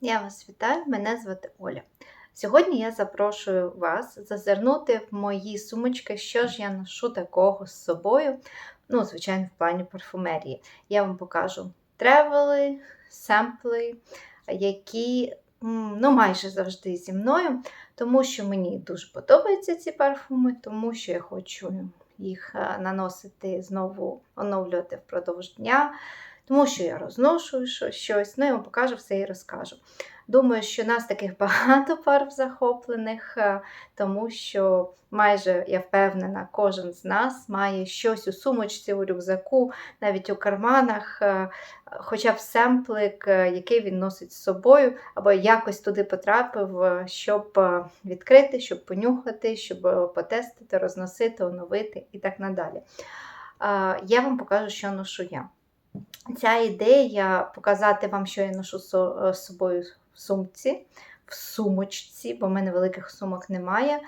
Я вас вітаю, мене звати Оля. Сьогодні я запрошую вас зазирнути в мої сумочки, що ж я ношу такого з собою. Ну, звичайно, в плані парфумерії. Я вам покажу тревели, семпли, які ну, майже завжди зі мною, тому що мені дуже подобаються ці парфуми, тому що я хочу їх е, наносити знову, оновлювати впродовж дня. Тому що я розношу щось, ну я вам покажу все і розкажу. Думаю, що нас таких багато пар захоплених, е, тому що майже я впевнена, кожен з нас має щось у сумочці, у рюкзаку, навіть у карманах, е, хоча б семплик, е, який він носить з собою, або якось туди потрапив, щоб відкрити, щоб понюхати, щоб потестити, розносити, оновити і так надалі. Я вам покажу, що ношу я. Ця ідея показати вам, що я ношу е, з собою в сумці, в сумочці, бо в мене великих сумок немає.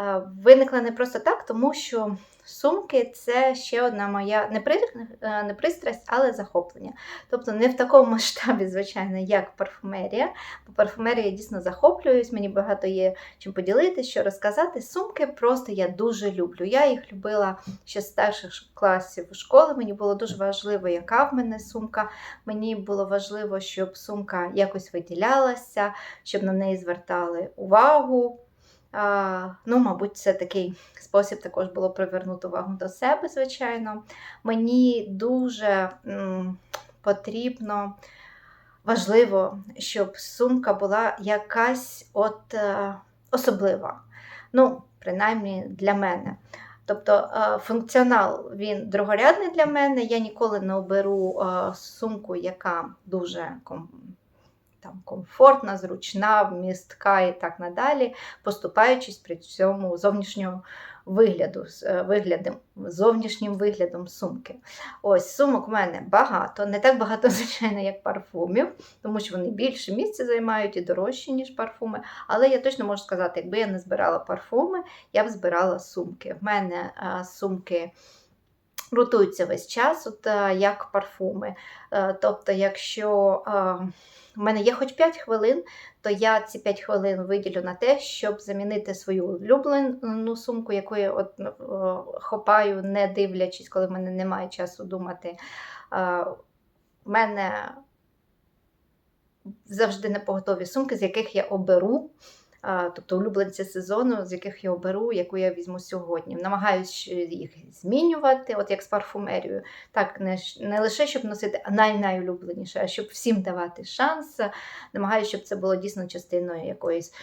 е, Виникла не просто так, тому що сумки це ще одна моя не, при, е, не пристрасть, але захоплення. Тобто не в такому масштабі, звичайно, як парфумерія. Бо парфумерія дійсно захоплююсь, мені багато є чим поділитися, що розказати. Сумки просто я дуже люблю. Я їх любила ще з старших класів школи. Мені було дуже важливо, яка в мене сумка. Мені було важливо, щоб сумка якось виділялася, щоб на неї звертали увагу. Ну, мабуть, це такий спосіб також було привернути увагу до себе, звичайно. Мені дуже потрібно, важливо, щоб сумка була якась от е, особлива. Ну, принаймні для мене. Тобто е, функціонал він другорядний для мене. Я ніколи не оберу е, сумку, яка дуже там, комфортна, зручна, вмістка і так надалі, поступаючись при цьому зовнішнього вигляду, е, виглядом, зовнішнім виглядом сумки. Ось сумок в мене багато, не так багато, звичайно, як парфумів, тому що вони більше місця займають і дорожчі, ніж парфуми. Але я точно можу сказати, якби я не збирала парфуми, я б збирала сумки. В мене а, сумки ротуються весь час, от, як парфуми. Е, Тобто, якщо в мене є хоч 5 хвилин, то я ці 5 хвилин виділю на те, щоб замінити свою улюблену сумку, яку я от, е, хопаю, не дивлячись, коли в мене немає часу думати. Е, В мене завжди непоготові сумки, з яких я оберу. Тобто улюбленці сезону, з яких я оберу, яку я візьму сьогодні. Намагаюсь їх змінювати, от як з парфумерією. Так, не, не лише щоб носити най-найулюбленіше, а щоб всім давати шанс. Намагаюся, щоб це було дійсно частиною якоїсь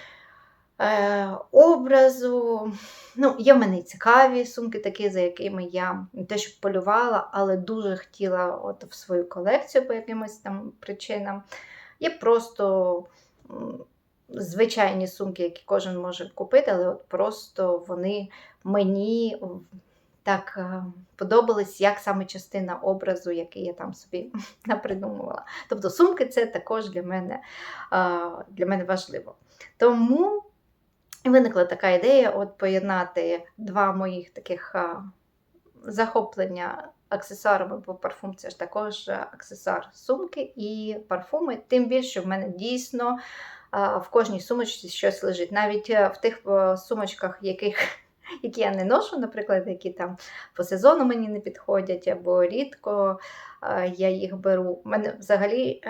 е, образу. Ну, є в мене і цікаві сумки, такі, за якими я не те, що полювала, але дуже хотіла от в свою колекцію по якимось там причинам. Є просто звичайні сумки, які кожен може купити, але от просто вони мені так е, подобались як саме частина образу, який я там собі напридумувала. Тобто сумки це також для мене, е, для мене важливо. Тому виникла така ідея от поєднати два моїх таких захоплення аксесуарами, бо парфум це ж також е, аксесуар сумки і парфуми. Тим більше в мене дійсно в кожній сумочці щось лежить. Навіть е, в тих е, сумочках, яких, які я не ношу, наприклад, які там по сезону мені не підходять, або рідко е, я їх беру. У мене взагалі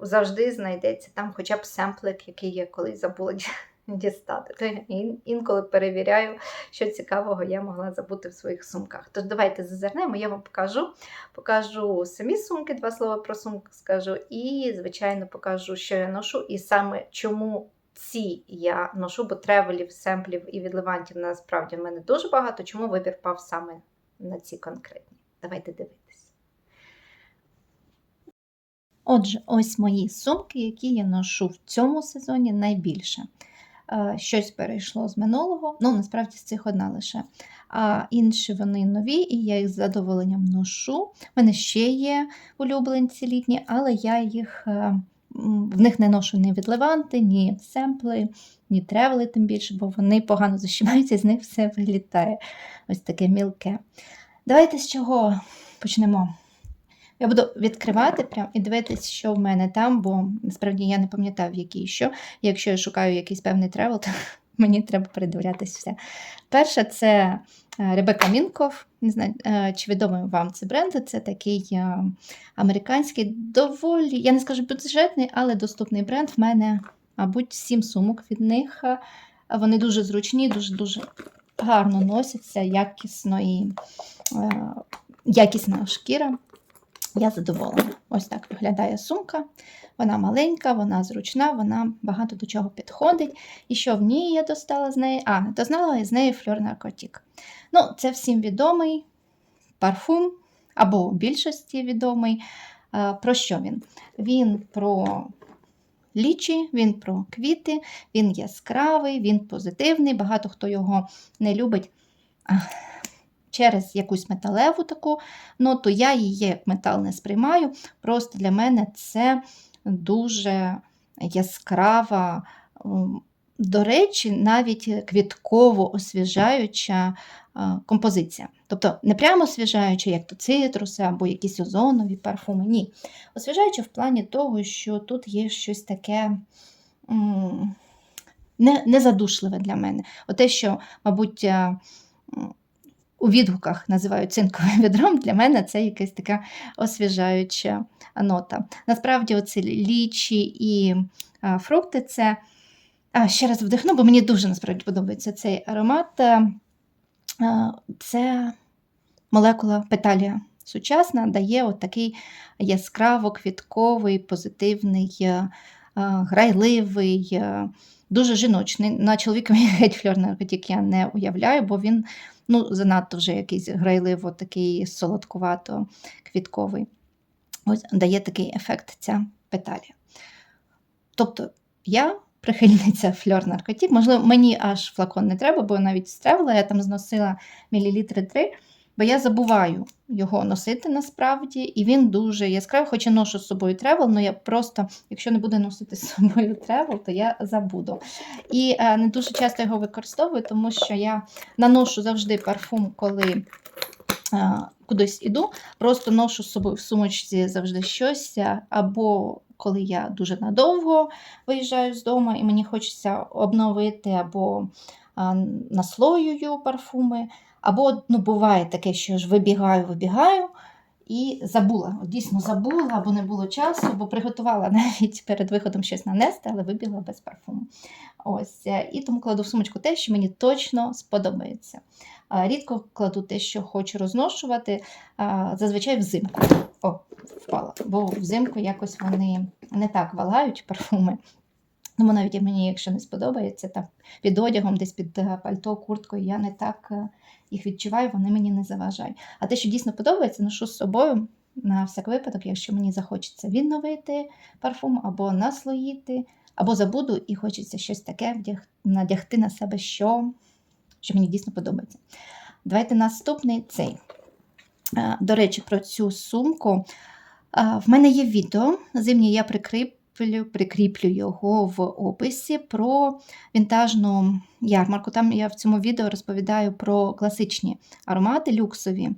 завжди знайдеться там хоча б семплик, який я колись забула дістати. Я інколи перевіряю, що цікавого я могла забути в своїх сумках. Тож давайте зазирнемо, я вам покажу. Покажу самі сумки, два слова про сумки скажу, і, звичайно, покажу, що я ношу, і саме чому. Ці я ношу, бо тревелів, семплів і відливантів насправді в мене дуже багато. Чому вибір пав саме на ці конкретні? Давайте дивитись. Отже, ось мої сумки, які я ношу в цьому сезоні найбільше. Е, Щось перейшло з минулого, ну насправді з цих одна лише. А інші вони нові, і я їх з задоволенням ношу. У мене ще є улюбленці літні, але я їх. е, В них не ношу ні відливанти, ні семпли, ні тревели, тим більше, бо вони погано защимаються, з них все вилітає. Ось таке мілке. Давайте з чого почнемо. Я буду відкривати прям і дивитися, що в мене там, бо насправді я не пам'ятаю, в якій що. Якщо я шукаю якийсь певний тревел, то мені треба передивлятися все. Перше, це е, Ребека Мінков. Не знаю, е, чи відомий вам цей бренд. Це такий е, американський, доволі, я не скажу бюджетний, але доступний бренд. В мене, мабуть, сім сумок від них. Вони дуже зручні, дуже-дуже гарно носяться, якісно і якісна шкіра. Я задоволена. Ось так виглядає сумка. Вона маленька, вона зручна, вона багато до чого підходить. І що в ній я достала з неї? А, дознала з неї фльор наркотик. Ну, це всім відомий парфум, або в більшості відомий. Е, Про що він? Він про лічі, він про квіти, він яскравий, він позитивний. Багато хто його не любить через якусь металеву таку ноту. Я її як метал не сприймаю. Просто для мене це дуже яскрава. До речі, навіть квітково освіжаюча композиція. Тобто не прямо освіжаюча, як то цитруси або якісь озонові парфуми. Ні. Освіжаюча в плані того, що тут є щось таке м, не, незадушливе для мене. Оте, що, мабуть, м, у відгуках називають цинковим відром, для мене це якась така освіжаюча нота. Насправді, оці лічі і фрукти це. Ще раз вдихну, бо мені дуже насправді подобається цей аромат. Е, Це молекула петалія сучасна, дає от такий яскраво-квітковий, позитивний, е, е, грайливий, дуже жіночний. На чоловіка геть фльор наркотик я не уявляю, бо він ну, занадто вже якийсь грайливо, такий солодкувато квітковий. Ось дає такий ефект ця петалія. Тобто я прихильниця фльор наркотик. Можливо, мені аж флакон не треба, бо навіть стревла, я там зносила мілілітри 3, бо я забуваю його носити насправді, і він дуже яскравий, хоча ношу з собою тревел, але я просто, якщо не буду носити з собою тревел, то я забуду. І е, не дуже часто його використовую, тому що я наношу завжди парфум, коли. е, Кудись іду, просто ношу з собою в сумочці завжди щось, е, або коли я дуже надовго виїжджаю з дому і мені хочеться обновити або наслоюю парфуми, або ну, буває таке, що ж вибігаю, вибігаю і забула. Дійсно забула, або не було часу, бо приготувала навіть перед виходом щось нанести, але вибігла без парфуму. Ось, е, І тому кладу в сумочку те, що мені точно сподобається. Рідко кладу те, що хочу розношувати, зазвичай взимку. О, впала, бо взимку якось вони не так вагають парфуми. Тому навіть мені, якщо не сподобається, так під одягом, десь під е, пальто, курткою, я не так е, їх відчуваю, вони мені не заважають. А те, що дійсно подобається, ношу з собою на всяк випадок, якщо мені захочеться відновити парфум або наслоїти, або забуду і хочеться щось таке надягти на себе, що, що мені дійсно подобається. Давайте наступний цей. Е, До речі, про цю сумку. В мене є відео. Зимні я прикріплю, прикріплю його в описі про вінтажну ярмарку. Там я в цьому відео розповідаю про класичні аромати люксові,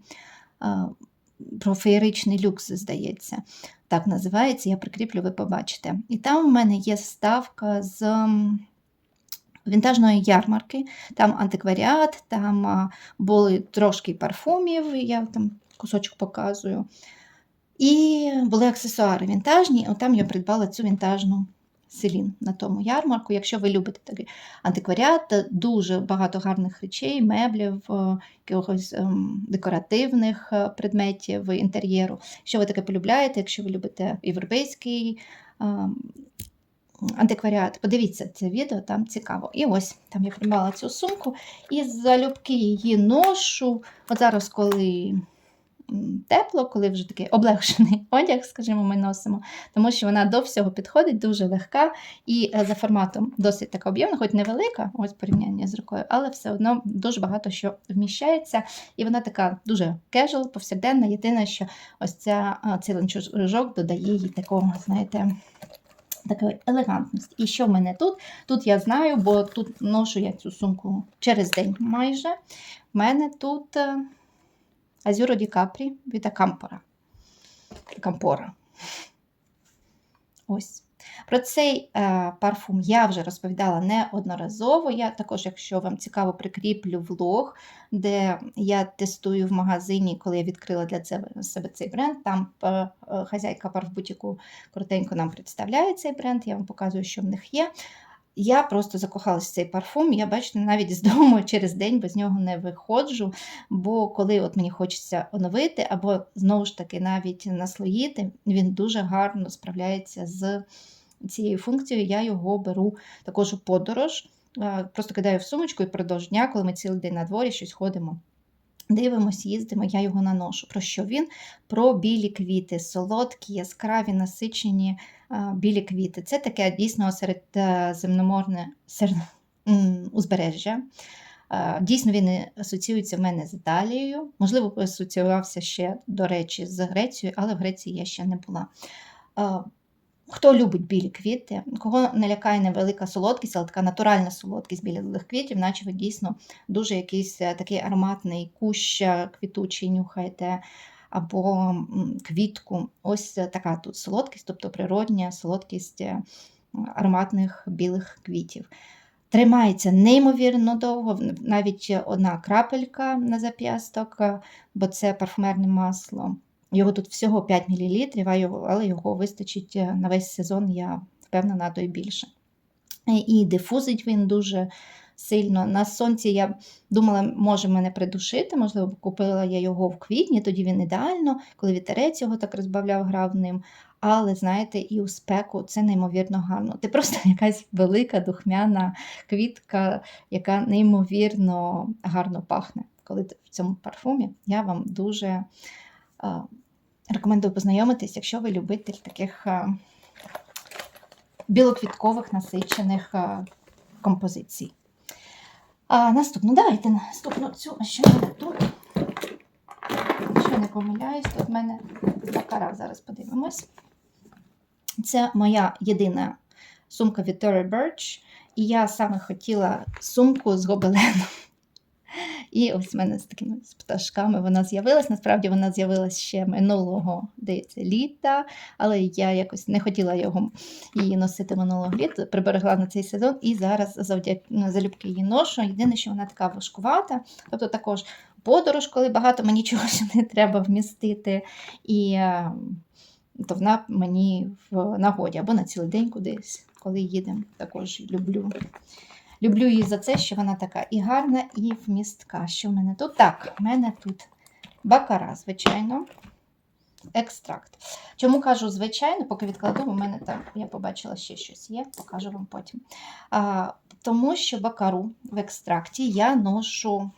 про феєричний люкс, здається. Так називається. Я прикріплю, ви побачите. І там в мене є ставка з вінтажної ярмарки. Там антикваріат, там були трошки парфумів, я там кусочок показую. І були аксесуари вінтажні, от там я придбала цю вінтажну селін на тому ярмарку. Якщо ви любите такий антикваріат, дуже багато гарних речей, меблів, е, якихось ем, декоративних е, предметів інтер'єру. Якщо ви таке полюбляєте, якщо ви любите європейський ем, антикваріат, подивіться це відео, там цікаво. І ось там я придбала цю сумку і залюбки її ношу. От зараз, коли тепло, коли вже такий облегшений одяг, скажімо, ми носимо, тому що вона до всього підходить, дуже легка і е, за форматом досить така об'ємна, хоч невелика, ось порівняння з рукою, але все одно дуже багато що вміщається. І вона така дуже кежуал, повсякденна. Єдине, що ось ця, цей ланцюжок додає їй такого, знаєте, такої елегантності. І що в мене тут? Тут я знаю, бо тут ношу я цю сумку через день майже. В мене тут е, Азюро Ді Капрі від Акампора. кампора. Ось. Про цей е, парфум я вже розповідала неодноразово. Я також, якщо вам цікаво, прикріплю влог, де я тестую в магазині, коли я відкрила для себе, цей бренд. Там е, е, хазяйка парфбутіку коротенько нам представляє цей бренд, я вам показую, що в них є. Я просто закохалася в цей парфум. Я бачите, навіть з дому через день без нього не виходжу. Бо коли от мені хочеться оновити, або знову ж таки навіть наслоїти, він дуже гарно справляється з цією функцією. Я його беру також у подорож. Просто кидаю в сумочку і продовж дня, коли ми цілий день на дворі щось ходимо. Дивимось, їздимо, я його наношу. Про що він? Про білі квіти, солодкі, яскраві, насичені білі квіти. Це таке дійсно серед земноморне серед, узбережжя. Дійсно, він асоціюється в мене з Італією. Можливо, асоціювався ще, до речі, з Грецією, але в Греції я ще не була. Хто любить білі квіти, кого не лякає невелика солодкість, але така натуральна солодкість білих квітів, наче ви дійсно дуже якийсь е, такий ароматний кущ е, квітучий нюхаєте, або квітку. Ось е, така тут солодкість, тобто природня солодкість е, ароматних білих квітів. Тримається неймовірно довго, навіть одна крапелька на зап'ясток, е, бо це парфумерне масло. Його тут всього 5 мл, але його вистачить на весь сезон, я впевнена, то й більше. І дифузить він дуже сильно. На сонці я думала, може мене придушити, можливо, купила я його в квітні, тоді він ідеально, коли вітерець його так розбавляв, грав ним. Але знаєте, і у спеку це неймовірно гарно. Ти просто якась велика духмяна квітка, яка неймовірно гарно пахне. Коли ти в цьому парфумі, я вам дуже а, рекомендую познайомитись, якщо ви любитель таких а, білоквіткових насичених а, композицій. А, наступну, давайте наступну цю, що тут? Якщо не помиляюсь, тут в мене бакара, зараз подивимось. Це моя єдина сумка від Birch. І я саме хотіла сумку з гобеленом. І ось в мене з такими з пташками вона з'явилась. Насправді вона з'явилась ще минулого здається, літа, але я якось не хотіла його, її носити минулого літа, приберегла на цей сезон і зараз завдяки залюбки її ношу. Єдине, що вона така важкувата. Тобто також подорож, коли багато мені чогось не треба вмістити. І е, то вона мені в нагоді або на цілий день кудись, коли їдемо. Також люблю. Люблю її за це, що вона така і гарна, і вмістка. Що в мене тут? Так, в мене тут бакара, звичайно, екстракт. Чому кажу звичайно, поки відкладу, у мене там, я побачила ще щось є, покажу вам потім. А, Тому що бакару в екстракті я ношу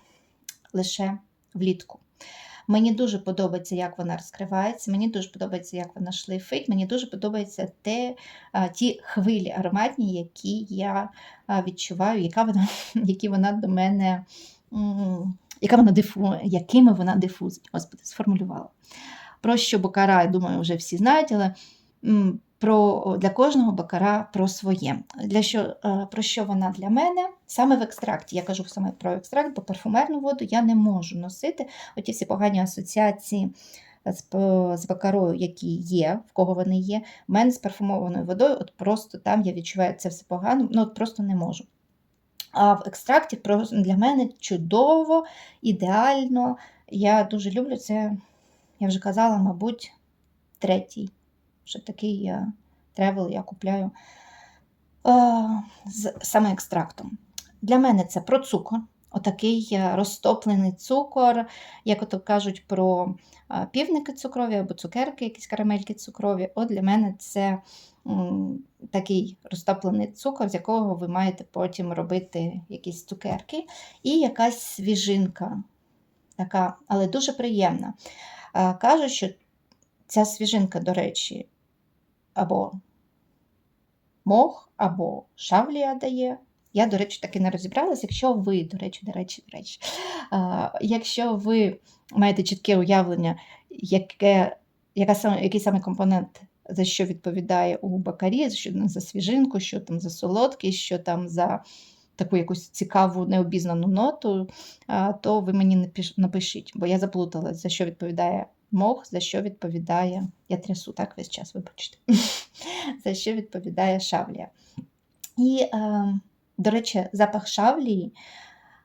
лише влітку. Мені дуже подобається, як вона розкривається, мені дуже подобається, як вона шлейфить, мені дуже подобається те, ті хвилі ароматні, які я відчуваю, яка вона, які вона до мене, яка вона дифу, якими вона дифузить. Господи, сформулювала. Про що Бокара, я думаю, вже всі знають, але про, для кожного бакара про своє. Для що, е, про що вона для мене? Саме в екстракті. Я кажу саме про екстракт, бо парфумерну воду я не можу носити. Оті всі погані асоціації з, п- з бакарою, які є, в кого вони є. У мене з парфумованою водою, от просто там я відчуваю це все погано, ну от просто не можу. А в екстракті для мене чудово, ідеально. Я дуже люблю це, я вже казала, мабуть, третій. Що такий е, тревел я купляю е, з саме екстрактом. Для мене це про цукор. Отакий е, розтоплений цукор, як ото кажуть про півники цукрові або цукерки, якісь карамельки цукрові. От для мене це такий розтоплений цукор, з якого ви маєте потім робити якісь цукерки, і якась свіжинка, така, але дуже приємна. Кажуть, що ця свіжинка, до речі, або мох, або шавлія дає. Я, до речі, таки не розібралась. Якщо ви, до речі, до речі, до речі, якщо ви маєте чітке уявлення, яке, яка саме, який саме компонент за що відповідає у бакарі, що там за свіжинку, що там за солодкість, що там за таку якусь цікаву необізнану ноту, то ви мені напишіть, бо я заплуталась, за що відповідає мох, за що відповідає. Я трясу так весь час, вибачте, за що відповідає шавлія. І, е, до речі, запах шавлії.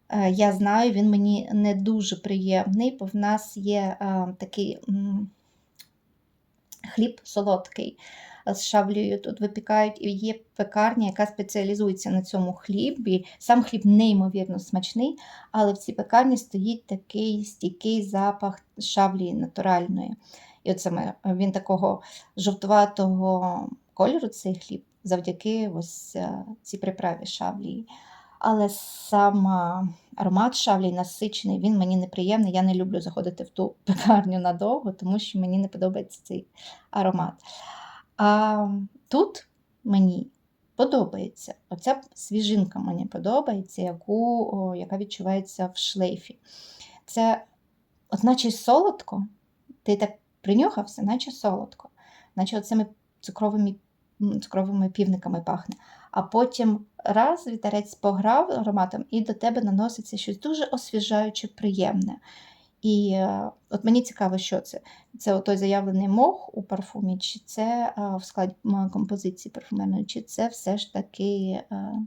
е, Я знаю, він мені не дуже приємний, бо в нас є е, такий хліб солодкий з шавлею тут випікають, і є пекарня, яка спеціалізується на цьому хлібі. Сам хліб неймовірно смачний, але в цій пекарні стоїть такий стійкий запах шавлі натуральної. І от саме він такого жовтуватого кольору, цей хліб, завдяки ось е, цій приправі шавлії. Але сам аромат шавлі насичений, він мені неприємний. Я не люблю заходити в ту пекарню надовго, тому що мені не подобається цей аромат. А тут мені подобається. Оця свіжинка мені подобається, яку, о, яка відчувається в шлейфі. Це, от солодко, ти так принюхався, наче солодко, наче оцими цукровими, цукровими півниками пахне. А потім раз вітерець пограв ароматом, і до тебе наноситься щось дуже освіжаюче, приємне. І е, от мені цікаво, що це. Це той заявлений мох у парфумі, чи це е, в складі композиції парфумерної, чи це все ж таки е,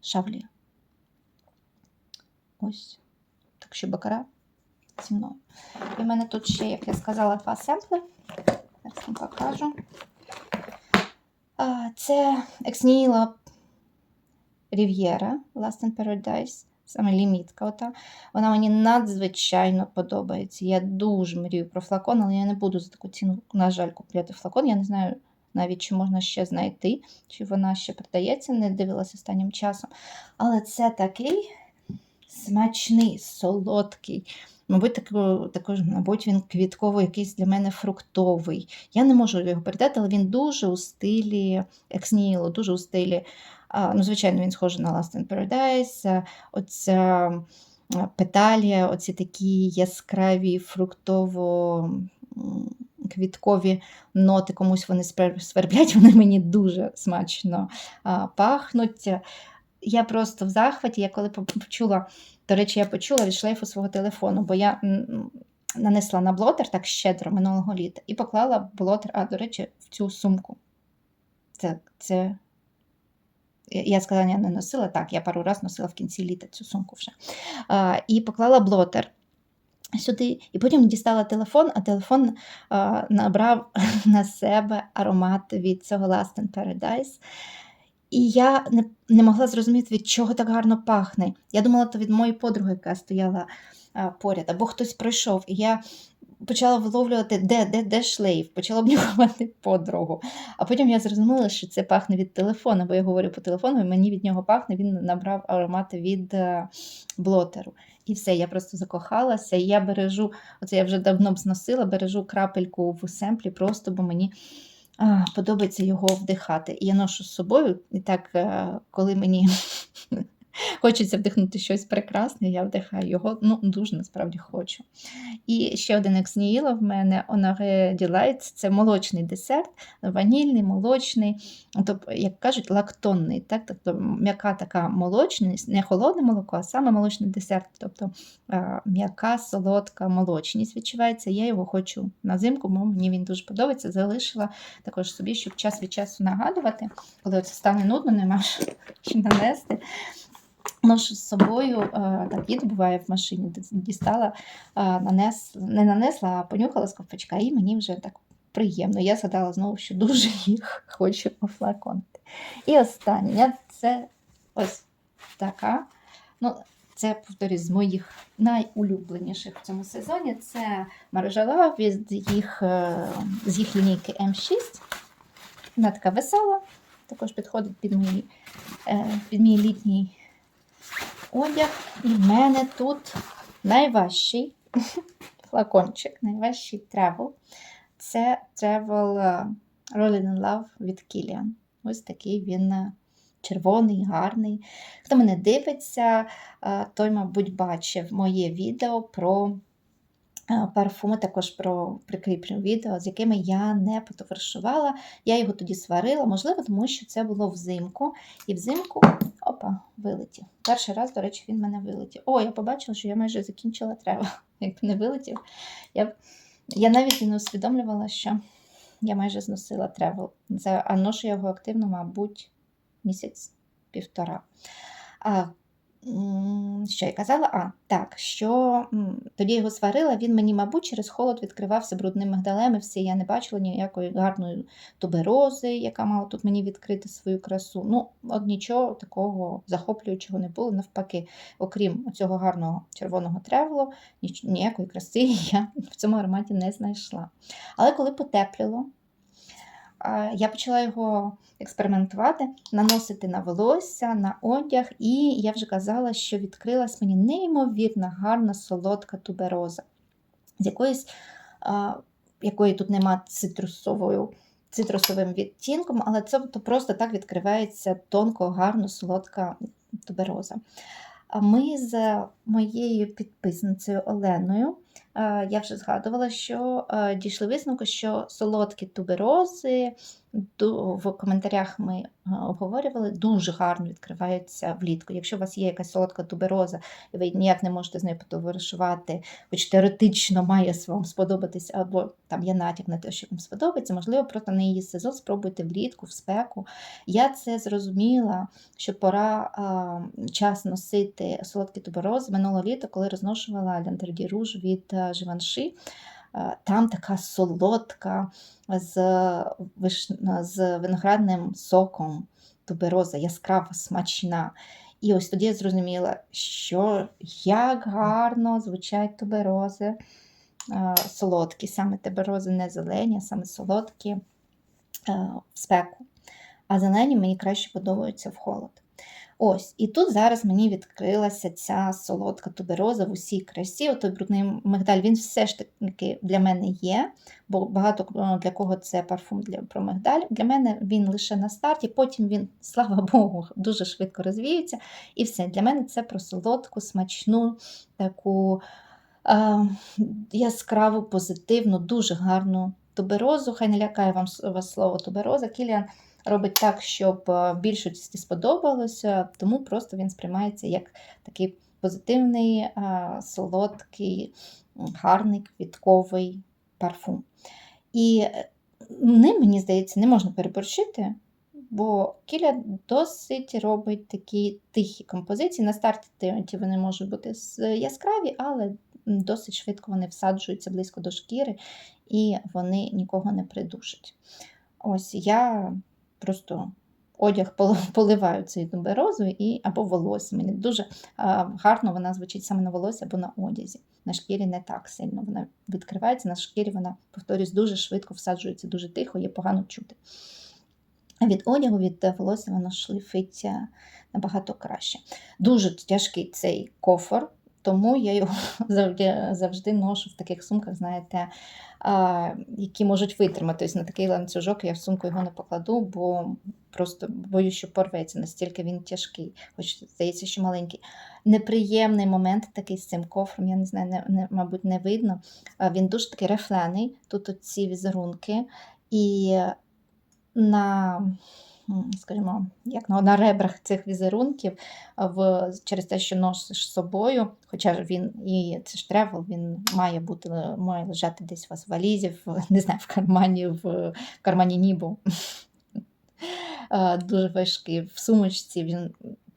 шавлі. Ось. Так що бакара зі мною. І в мене тут ще, як я сказала, два семпли. Зараз вам покажу. Це Ексніло Рів'єра Last in Paradise, саме лімітка. Ота. Вона мені надзвичайно подобається. Я дуже мрію про флакон, але я не буду за таку ціну, на жаль, купляти флакон. Я не знаю навіть, чи можна ще знайти, чи вона ще продається, не дивилася останнім часом. Але це такий смачний, солодкий. Мабуть, тако- також, мабуть, він квітковий, якийсь для мене фруктовий. Я не можу його передати, але він дуже у стилі ексніло, дуже у стилі. Ну, звичайно, він схожий на Last in Paradise. Оця петалія, оці такі яскраві фруктово. Квіткові ноти, комусь вони сверблять, вони мені дуже смачно пахнуть. Я просто в захваті, я коли почула до речі, я почула від шлейфу свого телефону, бо я нанесла на блотер так щедро минулого літа і поклала блотер, а, до речі, в цю сумку. Це, це... я- сказала, я не носила, так, я пару раз носила в кінці літа цю сумку вже. І поклала блотер сюди, і потім дістала телефон, а телефон а, набрав на себе аромат від цього Last in Paradise. І я не, не могла зрозуміти, від чого так гарно пахне. Я думала, то від моєї подруги, яка стояла а, поряд, або хтось прийшов. І я почала виловлювати, де, де, де шлейф, почала обнюхувати подругу. А потім я зрозуміла, що це пахне від телефону, бо я говорю по телефону, і мені від нього пахне, він набрав аромати від е, блотеру. І все, я просто закохалася. І я бережу, оце я вже давно б зносила, бережу крапельку в семплі, просто бо мені подобається його вдихати. І я ношу з собою, і так, е, коли мені хочеться вдихнути щось прекрасне, я вдихаю його. Ну, дуже насправді хочу. І ще один екснігіла в мене Honoré Delight. Це молочний десерт, ванільний, молочний, тобто, як кажуть, лактонний. Так? Тобто м'яка така молочність, не холодне молоко, а саме молочний десерт. Тобто м'яка, солодка молочність відчувається. Я його хочу на зимку, бо мені він дуже подобається. Залишила також собі, щоб час від часу нагадувати, коли це стане нудно, нема що нанести. Ношу з собою, е, так їду буває в машині, дістала, е, нанес, не нанесла, а понюхала з ковпачка, і мені вже так приємно. Я згадала знову, що дуже їх хочу офлаконити. І останнє це ось така. Ну, це, повторюсь, з моїх найулюбленіших в цьому сезоні. Це маржала від їх, е, з їх лінійки М6. Вона така весела, також підходить під мій, під мій літній одяг. І в мене тут найважчий флакончик, найважчий тревел. Це тревел Rolling in Love від Kilian. Ось такий він е, червоний, гарний. Хто мене дивиться, е, той, мабуть, бачив моє відео про е, парфуми, також про прикріплені відео, з якими я не потоваришувала. Я його тоді сварила, можливо, тому що це було взимку. І взимку, опа, вилетів. Перший раз, до речі, він мене вилетів. О, я побачила, що я майже закінчила треба. Як не вилетів, я Я навіть не усвідомлювала, що я майже зносила тревел. Це, а ношу я його активно, мабуть, місяць-півтора. Що я казала? А, так, що тоді його сварила, він мені, мабуть, через холод відкривався брудним мигдалем, і все, я не бачила ніякої гарної туберози, яка мала тут мені відкрити свою красу. Ну, от нічого такого захоплюючого не було. Навпаки, окрім цього гарного червоного тревелу, ніякої краси я в цьому ароматі не знайшла. Але коли потепліло, я почала його експериментувати, наносити на волосся, на одяг, і я вже казала, що відкрилась мені неймовірно гарна солодка тубероза, з якоїсь, якої тут нема цитрусовою. Цитрусовим відтінком, але це то просто так відкривається тонко, гарно, солодка тубероза. Ми з моєю підписницею Оленою, я вже згадувала, що е, дійшли висновку, що солодкі туберози в коментарях ми е, обговорювали, дуже гарно відкриваються влітку. Якщо у вас є якась солодка тубероза, і ви ніяк не можете з нею потоваришувати, хоч теоретично має вам сподобатись, або там є натяк на те, що вам сподобається, можливо, просто на її сезон спробуйте влітку, в спеку. Я це зрозуміла, що пора а, час носити солодкі туберози минулого літа, коли розношувала Лянтерді Руж від а, Живанши. Там така солодка з, виш... з виноградним соком тубероза, яскрава, смачна. І ось тоді я зрозуміла, що як гарно звучать туберози солодкі, саме туберози не зелені, а саме солодкі в спеку. А зелені мені краще подобаються в холод. Ось, і тут зараз мені відкрилася ця солодка тубероза в усій красі. Отой брудний мигдаль, він все ж таки для мене є, бо багато е, для кого це парфум для про мигдаль. Для мене він лише на старті, потім він, слава Богу, дуже швидко розвіється. І все. Для мене це про солодку, смачну, таку е, яскраву, позитивну, дуже гарну туберозу. Хай не лякає вам вас слово тубероза. Кіліан робить так, щоб е, більшості сподобалося, тому просто він сприймається як такий позитивний, е, солодкий, гарний квітковий парфум. І е, ним, мені здається, не можна переборщити, бо Кіля досить робить такі тихі композиції. На старті вони можуть бути яскраві, але досить швидко вони всаджуються близько до шкіри і вони нікого не придушать. Ось я просто одяг пол- поливаю цією туберозою і або волосся. Мені дуже гарно вона звучить саме на волосі або на одязі. На шкірі не так сильно. Вона відкривається, на шкірі вона, повторюсь, дуже швидко всаджується, дуже тихо, є погано чути. А від одягу, від е, волосся воно шліфиться набагато краще. Дуже тяжкий цей кофр, тому я його завжди, завжди ношу в таких сумках, знаєте, а, які можуть витримати. Ось на такий ланцюжок я в сумку його не покладу, бо просто боюсь, що порветься, настільки він тяжкий, хоч здається, що маленький. Неприємний момент такий з цим кофром, я не знаю, не, не, мабуть, не видно. А, Він дуже такий рефлений, тут ці візерунки. І на, скажімо, як на, ребрах цих візерунків в, через те, що носиш з собою, хоча він і це ж тревел, він має бути, має лежати десь у вас в валізі, в, не знаю, в кармані, в, в кармані нібу. Е, Дуже важкий в сумочці, він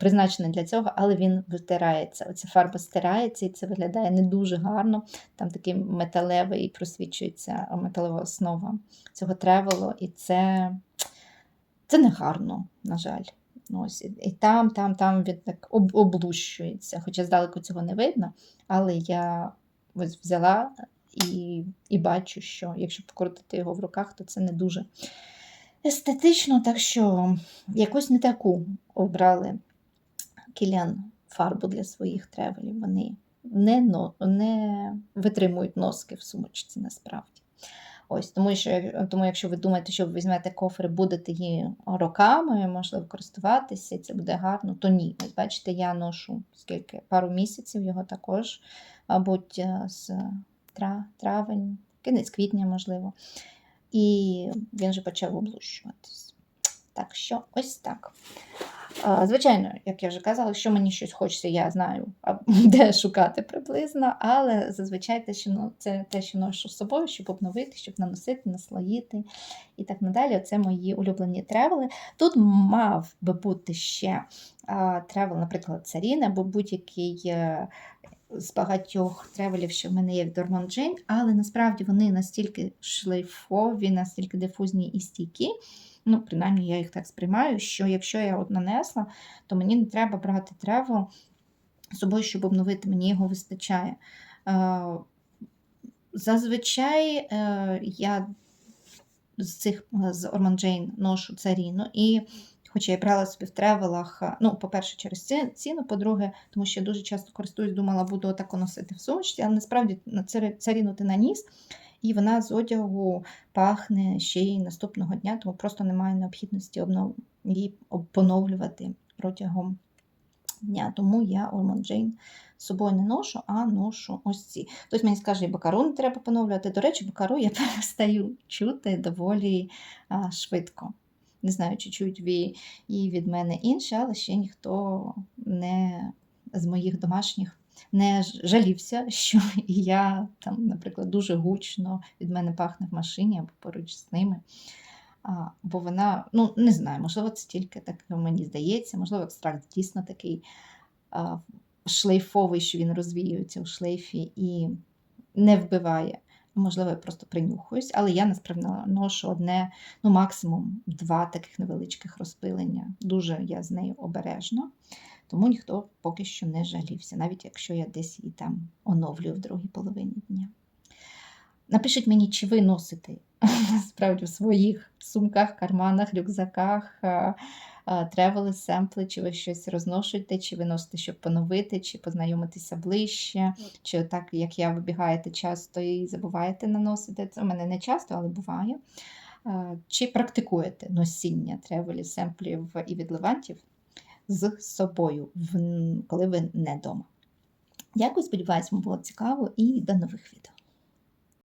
призначений для цього, але він витирається. Оця фарба стирається і це виглядає не дуже гарно. Там такий металевий просвічується металева основа цього тревелу, і це, це не гарно, на жаль. Ось, і там, там, там він так об, облущується. Хоча здалеку цього не видно, але я ось взяла і, і бачу, що якщо покрутити його в руках, то це не дуже естетично, так що якусь не таку обрали кілян фарбу для своїх тревелів. Вони не, не витримують носки в сумочці насправді. Ось, тому, що, тому якщо ви думаєте, що ви візьмете кофри, будете її роками, можливо, користуватися, і це буде гарно, то ні. Ось бачите, я ношу скільки пару місяців його також, мабуть, з тра, травень, кінець квітня, можливо. І він вже почав облущуватись. Так що ось так. Звичайно, як я вже казала, якщо мені щось хочеться, я знаю, де шукати приблизно, але зазвичай те, що ну, це те, що ношу з собою, щоб обновити, щоб наносити, наслоїти і так надалі. Це мої улюблені тревели. Тут мав би бути ще тревел, наприклад, Царін або будь-який. е, З багатьох тревелів, що в мене є від Dormont Jane, але насправді вони настільки шлейфові, настільки дифузні і стійкі, ну, принаймні я їх так сприймаю, що якщо я от нанесла, то мені не треба брати тревел з собою, щоб обновити, мені його вистачає. Е, Зазвичай е, я з цих е, з Ormond Jane ношу царіну, і хоча я брала собі в тревелах, ну, по-перше, через ціну, по-друге, тому що я дуже часто користуюсь, думала, буду отако носити в сумочці, але насправді царіну ти наніс, і вона з одягу пахне ще й наступного дня, тому просто немає необхідності її поновлювати протягом дня. Тому я Ormond Jane з собою не ношу, а ношу ось ці. Хтось мені скаже, бакару не треба поновлювати. До речі, бакару я перестаю чути доволі а, швидко. Не знаю, чи чують її від мене інше, але ще ніхто не з моїх домашніх не жалівся, що я там, наприклад, дуже гучно від мене пахне в машині або поруч з ними. А, бо вона, ну не знаю, можливо, це тільки так мені здається, можливо, екстракт дійсно такий а, шлейфовий, що він розвіюється у шлейфі і не вбиває. Можливо, я просто принюхуюсь, але я насправді ношу одне, ну максимум два таких невеличких розпилення. Дуже я з нею обережно, тому ніхто поки що не жалівся, навіть якщо я десь її там оновлюю в другій половині дня. Напишіть мені, чи ви носите насправді в своїх сумках, карманах, рюкзаках тревели, семпли, чи ви щось розношуєте, чи ви носите, щоб поновити, чи познайомитися ближче, чи так, як я, вибігаєте часто і забуваєте наносити. Це у мене не часто, але буває. Чи практикуєте носіння тревелів, семплів і відливантів з собою, коли ви не вдома. Дякую, сподіваюсь, вам було цікаво і до нових відео.